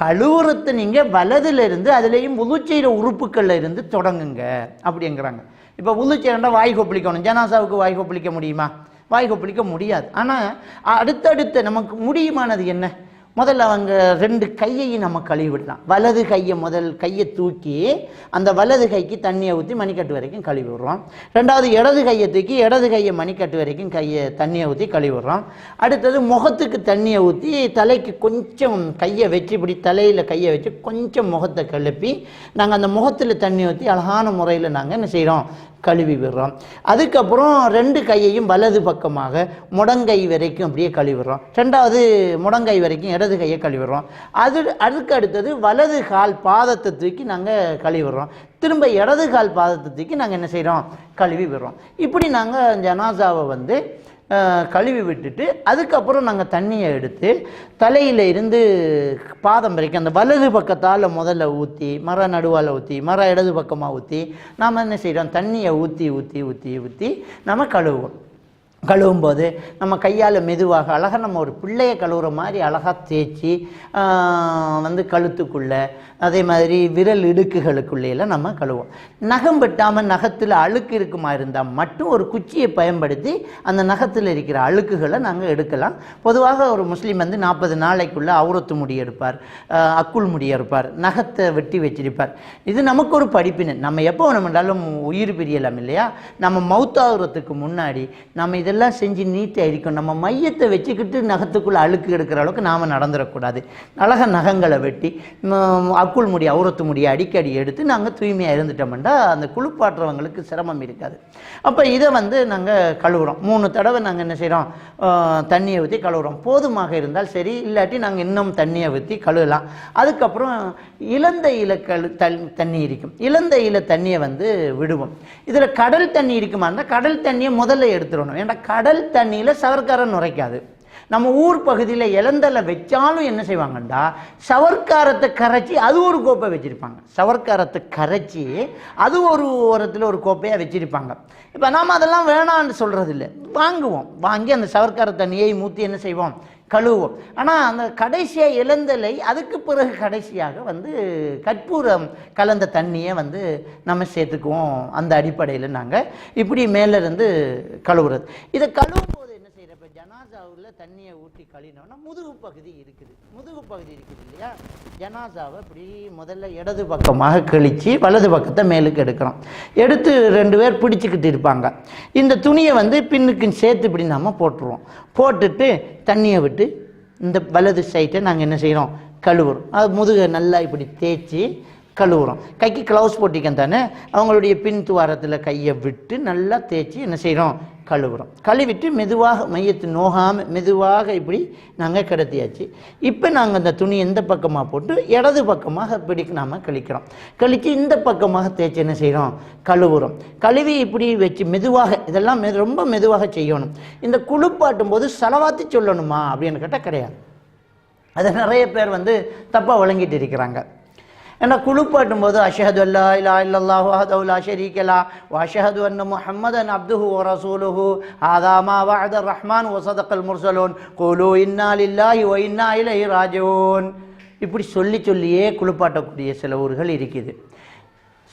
கழுவுறத்தை நீங்கள் வலதுலேருந்து அதுலேயும் உழு செய்கிற உறுப்புகளில் இருந்து தொடங்குங்க அப்படிங்கிறாங்க. இப்போ உழு செய்யறா வாய் கொப்பளிக்கணும். ஜனாசாவுக்கு வாய் கொப்பளிக்க முடியுமா? வாய் கொப்பளிக்க முடியாது. ஆனால் அடுத்தடுத்த நமக்கு முடியுமானது என்ன? முதல்ல அவங்க ரெண்டு கையையும் நம்ம கழுவி விடலாம். வலது கையை முதல் கையை தூக்கி அந்த வலது கைக்கு தண்ணியை ஊற்றி மணிக்கட்டு வரைக்கும் கழுவி விடுறோம். ரெண்டாவது இடது கையை தூக்கி இடது கையை மணிக்கட்டு வரைக்கும் கையை தண்ணியை ஊற்றி கழுவி விடுறோம். அடுத்தது முகத்துக்கு தண்ணியை ஊற்றி தலைக்கு கொஞ்சம் கையை வச்சு இப்படி தலையில் கையை வச்சு கொஞ்சம் முகத்தை கழுப்பி நாங்கள் அந்த முகத்தில் தண்ணி ஊற்றி அழகான முறையில் நாங்கள் என்ன செய்கிறோம் கழுவி விடுறோம். அதுக்கப்புறம் ரெண்டு கையையும் வலது பக்கமாக முடங்கை வரைக்கும் அப்படியே கழுவிடுறோம் ரெண்டாவது முடங்கை வரைக்கும் இடது கையை கழுவிடுறோம் அது அதுக்கு அடுத்தது வலது கால் பாதத்தை தூக்கி நாங்கள் கழுவிடுறோம் திரும்ப இடது கால் பாதத்தை தூக்கி நாங்கள் என்ன செய்கிறோம் கழுவி விடுறோம். இப்படி நாங்கள் ஜனாசாவை வந்து கழுவி விட்டுட்டு அதுக்கப்புறம் நாங்கள் தண்ணியை எடுத்து தலையில் இருந்து பாதம் வரைக்கும் அந்த வலது பக்கத்தால் முதல்ல ஊற்றி மர நடுவால் ஊற்றி மர இடது பக்கமாக ஊற்றி நாம் என்ன செய்கிறோம் தண்ணியை ஊற்றி ஊற்றி ஊற்றி ஊற்றி நம்ம கழுவுவோம். கழுவும் போது நம்ம கையால் மெதுவாக அழகாக நம்ம ஒரு பிள்ளையை கழுவுற மாதிரி அழகாக தேய்ச்சி வந்து கழுத்துக்குள்ளே அதே மாதிரி விரல் இடுக்குகளுக்குள்ளேயெல்லாம் நம்ம கழுவோம். நகம் வெட்டாமல் நகத்தில் அழுக்கு இருக்குமா இருந்தால் மட்டும் ஒரு குச்சியை பயன்படுத்தி அந்த நகத்தில் இருக்கிற அழுக்குகளை நாங்கள் எடுக்கலாம். பொதுவாக ஒரு முஸ்லீம் வந்து நாற்பது நாளைக்குள்ளே அவுரத்து முடி எடுப்பார் அக்குள் முடி எடுப்பார் நகத்தை வெட்டி வச்சிருப்பார். இது நமக்கு ஒரு படிப்பினை. நம்ம எப்போ வேணுமென்றாலும் உயிர் பிரியலாம் இல்லையா? நம்ம மௌத்தாகிறதுக்கு முன்னாடி நம்ம இதெல்லாம் செஞ்சு நீட்டாக இருக்கும் நம்ம மையத்தை வச்சுக்கிட்டு நகத்துக்குள்ளே அழுக்கு எடுக்கிற அளவுக்கு நாம் நடந்துடக்கூடாது. அழக நகங்களை வெட்டி அக்குள் முடி அவுரத்து முடியை அடிக்கடி எடுத்து நாங்கள் தூய்மையாக இருந்துட்டோம்னா அந்த குளிப்பாட்டுறவங்களுக்கு சிரமம் இருக்காது. அப்போ இதை வந்து நாங்கள் கழுவுறோம். மூணு தடவை நாங்கள் என்ன செய்கிறோம் தண்ணியை ஊற்றி கழுவுறோம். போதுமாக இருந்தால் சரி இல்லாட்டி நாங்கள் இன்னும் தண்ணியை ஊற்றி கழுவலாம். அதுக்கப்புறம் இளந்த இல கழு தல் தண்ணி இருக்கும் இளந்த இல தண்ணியை வந்து விடுவோம். இதில் கடல் தண்ணி இருக்குமா இருந்தால் கடல் தண்ணியை முதல்ல எடுத்துடணும். ஏன்னா கடல் தண்ணியில் சவர்க்காரம் நுரைக்காது. நம்ம ஊர் பகுதியில் இளந்தலை வச்சாலும் என்ன செய்வாங்கண்டா? சவர்க்காரத்தை கரைச்சி அது ஒரு கோப்பை வச்சுருப்பாங்க. சவர்க்காரத்தை கரைச்சி அது ஒரு ஓரத்தில் ஒரு கோப்பையாக வச்சுருப்பாங்க. இப்போ நாம் அதெல்லாம் வேணான்னு சொல்கிறதில்ல வாங்குவோம். வாங்கி அந்த சவர்க்கார தண்ணியை ஊற்றி என்ன செய்வோம்? கழுவுவோம் ஆனால் அந்த கடைசியாக இளந்தலை அதுக்கு பிறகு கடைசியாக வந்து கற்பூரம் கலந்த தண்ணியை வந்து நம்ம சேர்த்துக்குவோம். அந்த அடிப்படையில் நாங்கள் இப்படி மேலேருந்து கழுவுறது. இதை கழுவும் போது என்ன செய்கிறப்ப ஜனாசாவில் தண்ணியை ஊற்றி முதுகு பகுதி இருக்குது. முதுகு பகுதி இருக்குது இல்லையா? ஜனாசாவை இப்படி முதல்ல இடது பக்கமாக கழித்து வலது பக்கத்தை மேலுக்கு எடுக்கிறோம் எடுத்து ரெண்டு பேர் பிடிச்சிக்கிட்டு இருப்பாங்க. இந்த துணியை வந்து பின்னுக்கு சேர்த்து இப்படி நம்ம போட்டுருவோம். போட்டுட்டு தண்ணியை விட்டு இந்த வலது சைட்டை நாங்கள் என்ன செய்கிறோம் கழுவுறோம். அது முதுகை நல்லா இப்படி தேய்ச்சி கழுவுறோம். கைக்கு க்ளவுஸ் போட்டிக்கன் தானே? அவங்களுடைய பின் துவாரத்தில் கையை விட்டு நல்லா தேய்ச்சி என்ன செய்கிறோம் கழுவுறோம். கழுவிட்டு மெதுவாக மையத்து நோகாமல் மெதுவாக இப்படி நாங்கள் கிடத்தியாச்சு. இப்போ நாங்கள் அந்த துணி எந்த பக்கமாக போட்டு இடது பக்கமாக இப்படி நாம் கழிக்கிறோம். கழித்து இந்த பக்கமாக தேய்ச்சி என்ன செய்கிறோம் கழுவுறோம். கழுவி இப்படி வச்சு மெதுவாக இதெல்லாம் மெது ரொம்ப மெதுவாக செய்யணும். இந்த குளிப்பாட்டும் போது செலவாத்தி சொல்லணுமா அப்படின்னு கேட்டால் கிடையாது. அதை நிறைய பேர் வந்து தப்பாக வழங்கிட்டு இருக்கிறாங்க. ஏன்னா குளிப்பாட்டும் போது அஷஹது அல்லா இல்லா இல்லல்லாஹு வஹதஹு லா வ அஷஹது அன்ன முஹம்மதன் அப்துஹு வ ரசூலுஹு ஆதாமா மா வஅத ரஹ்மான் வ ஸதகல் முர்சலூன் குலு இன்னா லில்லாஹி வ இன்னா இலைஹி ராஜிஊன் இப்படி சொல்லி சொல்லியே குளிப்பாட்டக்கூடிய சில ஊர்கள் இருக்குது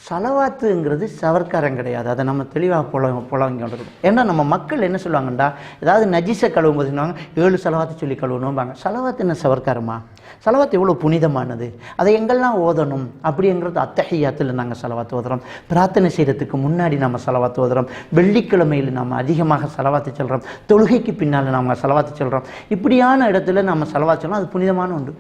சலவாத்துங்கிறது சவர்க்காரம் கிடையாது. அதை நம்ம தெளிவாக புல புலங்க ஏன்னா நம்ம மக்கள் என்ன சொல்லுவாங்கண்டா? ஏதாவது நஜிசை கழுவும் போது சொன்னாங்க ஏழு சலவாத்து சொல்லி கழுவணும்பாங்க. சலவாத்து என்ன சவர்க்காரமா? சலவாத்து எவ்வளோ புனிதமானது? அதை எங்கெல்லாம் ஓதணும்? அப்படிங்கிறது அத்தகையாத்தில் நாங்கள் செலவாத்து ஓதுறோம். பிரார்த்தனை செய்கிறதுக்கு முன்னாடி நம்ம செலவாத்து ஓதுறோம். வெள்ளிக்கிழமையில் நம்ம அதிகமாக செலவாத்து சொல்கிறோம் தொழுகைக்கு பின்னால் நம்ம செலவாத்து சொல்கிறோம் இப்படியான இடத்துல நம்ம செலவாத்து சொல்கிறோம் அது புனிதமான உண்டு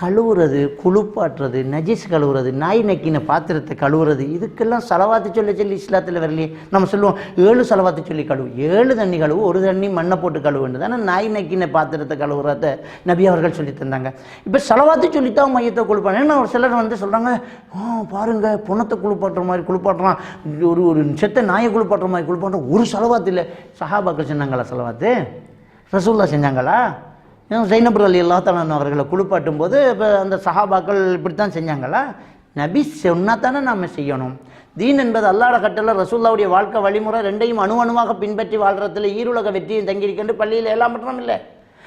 கழுவுறது குளிப்பாட்டுறது நஜீஸ் கழுவுறது நாய் நக்கின பாத்திரத்தை கழுவுறது இதுக்கெல்லாம் செலவாத்து சொல்லி சொல்லி இஸ்லாத்தில் வரலையே. நம்ம சொல்லுவோம் ஏழு செலவாத்து சொல்லி கழுவு. ஏழு தண்ணி கழுவு ஒரு தண்ணி மண்ணை போட்டு கழுவுன்னு தானே நாய் நக்கின பாத்திரத்தை கழுவுறத நபி அவர்கள் சொல்லி தந்தாங்க. இப்போ செலவாத்து சொல்லித்தான் மையத்தை குளிப்பாங்க. ஏன்னா ஒரு சிலர் வந்து சொல்கிறாங்க ஆ பாருங்க புணத்தை குளிப்பாட்டுற மாதிரி குளிப்பாட்டுறான். ஒரு ஒரு செத்த நாயை குளிப்பாட்டுற மாதிரி குளிப்பாட்டுறான். ஒரு செலவாத்து இல்லை. சஹாபாக்கள் சொன்னாங்களா செலவாத்து? ரசூல்லா செஞ்சாங்களா? ஜைனபுர் அலி அல்லாத்தாலன் அவர்களை குளிப்பாட்டும் போது இப்போ அந்த சஹாபாக்கள் இப்படித்தான் செஞ்சாங்களா? நபி சொன்னா தானே நாம் செய்யணும். தீன் என்பது அல்லாட கட்டளை ரசூல்லாவுடைய வாழ்க்கை வழிமுறை ரெண்டையும் அணு அணுவாக பின்பற்றி வாழ்றதுல ஈருலக வெற்றியும் தங்கியிருக்கின்ற பள்ளியில் எல்லாம் மட்டும் இல்லை.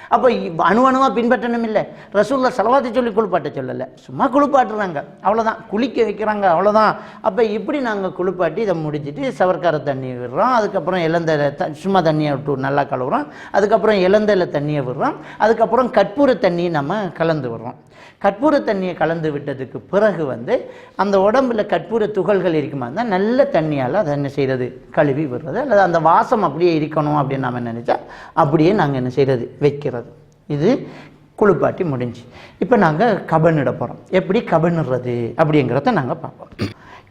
அப்போ அணு அணுவாக பின்பற்றணும் இல்லை ரசூலில் செலவாத்தி சொல்லி குளிப்பாட்ட சொல்லலை. சும்மா குளிப்பாட்டுறாங்க. அவ்வளோதான் குளிக்க வைக்கிறாங்க. அவ்வளோதான் அப்போ இப்படி நாங்கள் குளிப்பாட்டி இதை முடிச்சிட்டு சவர்க்கார தண்ணி விடுறோம். அதுக்கப்புறம் இளந்தலை த சும்மா தண்ணியை விட்டு நல்லா கழுவுறோம். அதுக்கப்புறம் இளந்தலை தண்ணியை விடுறோம். அதுக்கப்புறம் கற்பூர தண்ணியை நம்ம கலந்து விடுறோம். கற்பூர தண்ணியை கலந்து விட்டதுக்கு பிறகு வந்து அந்த உடம்புல கற்பூர துகள்கள் இருக்குமா? இருந்தால் நல்ல தண்ணியால் அதை என்ன செய்கிறது கழுவி விடுறது. அல்லது அந்த வாசம் அப்படியே இருக்கணும் அப்படின்னு நம்ம நினச்சா அப்படியே நாங்கள் என்ன செய்கிறது வைக்கிறது. இது குளிப்பாட்டி முடிஞ்சு. இப்போ நாங்கள் கபனிட போகிறோம் எப்படி கபனிடுறது அப்படிங்கிறத நாங்கள் பார்ப்போம்.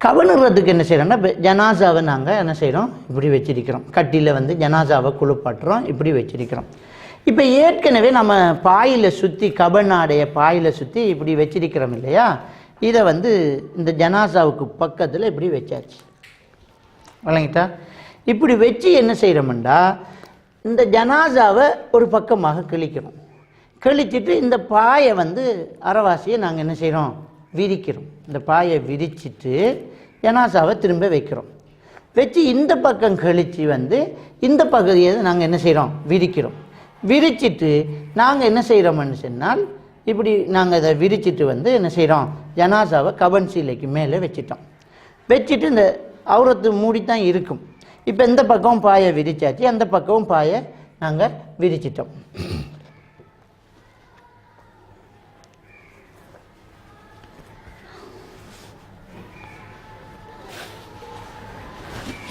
கவனுறதுக்கு என்ன செய்கிறோன்னா இப்போ ஜனாசாவை நாங்கள் என்ன செய்கிறோம் இப்படி வச்சிருக்கிறோம். கட்டியில் வந்து ஜனாசாவை குளிப்பாட்டுறோம். இப்படி வச்சிருக்கிறோம். இப்போ ஏற்கனவே நம்ம பாயில் சுற்றி கபநாடைய பாயில் சுற்றி இப்படி வச்சிருக்கிறோம் இல்லையா? இதை வந்து இந்த ஜனாசாவுக்கு பக்கத்தில் இப்படி வச்சாச்சு. வழங்கிட்டா? இப்படி வச்சு என்ன செய்கிறோம்டா இந்த ஜனாசாவை ஒரு பக்கமாக கிழிக்கிறோம் கிழிச்சிட்டு இந்த பாயை வந்து அறவாசியை நாங்கள் என்ன செய்கிறோம் விரிக்கிறோம். இந்த பாயை விரிச்சிட்டு ஜனாசாவை திரும்ப வைக்கிறோம். வச்சு இந்த பக்கம் கழித்து வந்து இந்த பகுதியை நாங்கள் என்ன செய்கிறோம் விரிக்கிறோம். விரிச்சிட்டு நாங்கள் என்ன செய்கிறோம்னு சொன்னால் இப்படி நாங்கள் இதை விரிச்சிட்டு வந்து என்ன செய்கிறோம் ஜனாசாவை கபன் சீலைக்கு மேலே வச்சிட்டோம். வச்சுட்டு இந்த அவுரத்து மூடித்தான் இருக்கும். இப்போ இந்த பக்கம் பாயை விரிச்சாச்சு அந்த பக்கமும் பாயை நாங்கள் விரிச்சிட்டோம்.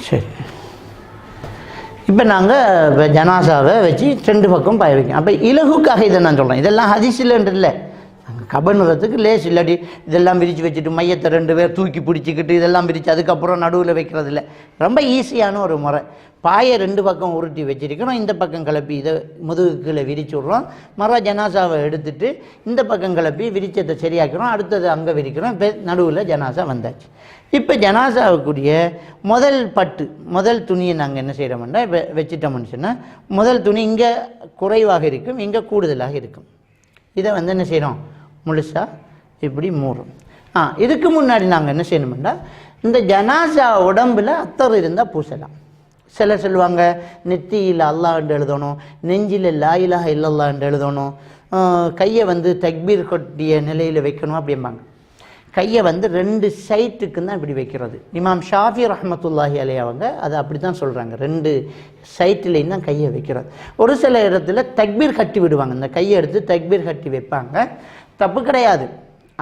சரி. இப்போ நாங்கள் ஜனாசாவை வச்சு ரெண்டு பக்கம் பய வைக்கணும். அப்போ இலகுக்காக இதை நான் சொல்கிறேன் இதெல்லாம் ஹதிசில்ன்ட்டு இல்லை. கபனுறதுக்கு லேஸ் இல்லாட்டி இதெல்லாம் விரித்து வச்சுட்டு மையத்தை ரெண்டு பேர் தூக்கி பிடிச்சிக்கிட்டு இதெல்லாம் விரித்து அதுக்கப்புறம் நடுவில் வைக்கிறது இல்லை ரொம்ப ஈஸியான ஒரு முறை. பாயை ரெண்டு பக்கம் உருட்டி வச்சிருக்கணும். இந்த பக்கம் கிளப்பி இதை முதுகுக்குள்ளே விரிச்சு விட்றோம். மர ஜனாசாவை எடுத்துட்டு இந்த பக்கம் கிளப்பி விரிச்சத்தை சரியாக்கிறோம். அடுத்தது அங்கே விரிக்கிறோம். இப்போ நடுவில் ஜனாசா வந்தாச்சு. இப்போ ஜனாசாவுக்குரிய முதல் பட்டு முதல் துணியை நாங்கள் என்ன செய்கிறோம்னா இப்போ வச்சுட்டோம்னு சொன்னால் முதல் துணி இங்கே குறைவாக இருக்கும் இங்கே கூடுதலாக இருக்கும். இதை வந்து என்ன செய்கிறோம் முழுசாக இப்படி மூடும். ஆ இதுக்கு முன்னாடி நாங்கள் என்ன செய்யணும்னா இந்த ஜனாசா உடம்புல அத்தர் இருந்தால் பூசலாம். சிலர் சொல்லுவாங்க நெத்தியில் அல்லாஹ்ன்னு எழுதணும் நெஞ்சில் லா இலாஹ இல்லல்லான்னு எழுதணும் கையை வந்து தக்பீர் கொட்டிய நிலையில் வைக்கணும் அப்படிம்பாங்க. கையை வந்து ரெண்டு சைட்டுக்கு தான் இப்படி வைக்கிறது. இமாம் ஷாஃபி ரஹமத்துல்லாஹி அலை அவங்க அதை அப்படி தான் சொல்கிறாங்க ரெண்டு சைட்லேயும் தான் கையை வைக்கிறது. ஒரு சில இடத்துல தக்பீர் கட்டி விடுவாங்க. இந்த கையை எடுத்து தக்பீர் கட்டி வைப்பாங்க. தப்பு கிடையாது.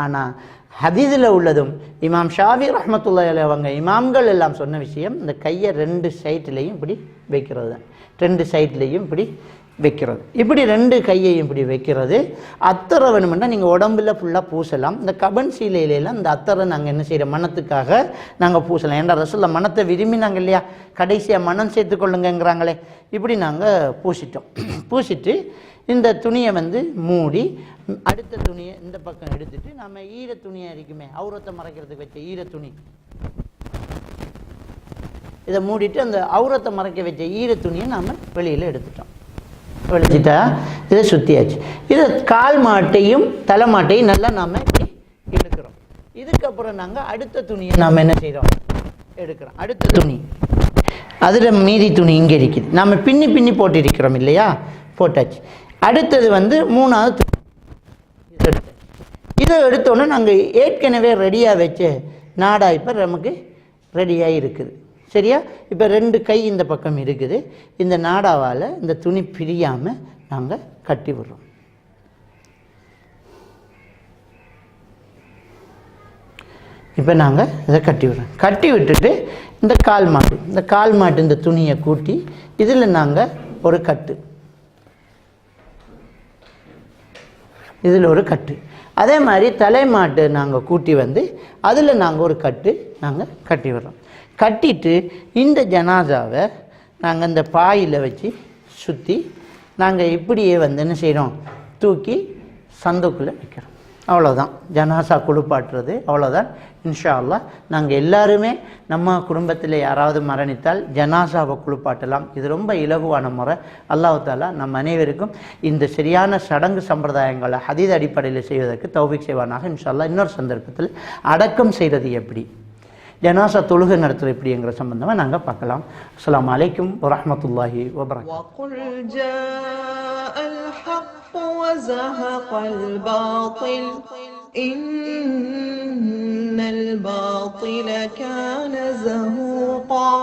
ஆனால் ஹதீஸில் உள்ளதும் இமாம் ஷாஃபி ரஹ்மத்துல்லாஹி அவங்க இமாம்கள் எல்லாம் சொன்ன விஷயம் இந்த கையை ரெண்டு சைட்லேயும் இப்படி வைக்கிறது. தான் ரெண்டு சைட்லேயும் இப்படி வைக்கிறது. இப்படி ரெண்டு கையையும் இப்படி வைக்கிறது. அத்தரை வேணுமெண்டா நீங்கள் உடம்புல ஃபுல்லாக பூசலாம். இந்த கபன் சீலையிலலாம் இந்த அத்தரை நாங்கள் என்ன செய்கிறோம் மனத்துக்காக நாங்கள் பூசலாம். ஏன்டா ரசூல்ல மனத்தை விரும்பினாங்க இல்லையா? கடைசியாக மனம் சேர்த்துக்கொள்ளுங்கிறாங்களே இப்படி நாங்கள் பூசிட்டோம். பூசிட்டு இந்த துணியை வந்து மூடி அடுத்த துணியை இந்த பக்கம் எடுத்துட்டு நம்ம ஈர துணியாக இருக்குமே அவுரத்தை மறைக்கிறதுக்கு வச்ச ஈர துணி. இதை மூடிட்டு அந்த அவுரத்தை மறைக்க வச்ச ஈர துணியை நாம் வெளியில் எடுத்துட்டோம். வெளிச்சிட்டா இதை சுற்றியாச்சு இதை கால் மாட்டையும் தலை மாட்டையும் நல்லா நாம் எடுக்கிறோம் இதுக்கப்புறம் நாங்கள் அடுத்த துணியை நாம் என்ன செய்கிறோம் எடுக்கிறோம். அடுத்த துணி. அதில் மீதி துணி இங்கே இருக்குது. நாம் பின்னி பின்னி போட்டிருக்கிறோம் இல்லையா? போட்டாச்சு. அடுத்தது வந்து மூணாவது துணி. இதை எடுத்தோன்னே நாங்கள் ஏற்கனவே ரெடியாக வச்ச நாடா இப்போ நமக்கு ரெடியாக இருக்குது. சரியா? இப்போ ரெண்டு கை இந்த பக்கம் இருக்குது. இந்த நாடாவால் இந்த துணி பிரியாமல் நாங்கள் கட்டி விடுறோம். இப்போ நாங்கள் இதை கட்டி விடுறோம். கட்டி விட்டுட்டு இந்த கால் மாட்டு இந்த கால் மாட்டு இந்த துணியை கூட்டி இதில் நாங்கள் ஒரு கட்டு. இதில் ஒரு கட்டு. அதே மாதிரி தலைமாட்டு நாங்கள் கூட்டி வந்து அதில் நாங்கள் ஒரு கட்டு நாங்கள் கட்டி விடுறோம் கட்டிட்டு இந்த ஜனாசாவை நாங்கள் இந்த பாயில் வச்சு சுற்றி நாங்கள் இப்படியே வந்து என்ன செய்கிறோம் தூக்கி சந்துக்குள்ளே வைக்கிறோம். அவ்வளோதான் ஜனாசா குளிப்பாட்டுறது அவ்வளோதான் இன்ஷா அல்லா நாங்கள் எல்லாருமே நம்ம குடும்பத்தில் யாராவது மரணித்தால் ஜனாசாவை குளிப்பாட்டலாம். இது ரொம்ப இலகுவான முறை. அல்லாஹ் தாலா நம் அனைவருக்கும் இந்த சரியான சடங்கு சம்பிரதாயங்களை ஹதீத அடிப்படையில் செய்வதற்கு தௌபிக் செய்வானாக. இன்ஷா அல்லா இன்னொரு சந்தர்ப்பத்தில் அடக்கம் செய்கிறது எப்படி? ஜனாசா தொழுகை நடத்துகிற எப்படிங்கிற சம்பந்தமாக நாங்கள் பார்க்கலாம் அஸ்ஸலாமு அலைக்கும் வரஹ்மத்துல்லாஹி வபரகாத்துஹு وقل جاء الحق وزهق الباطل إن الباطل كان زهوقا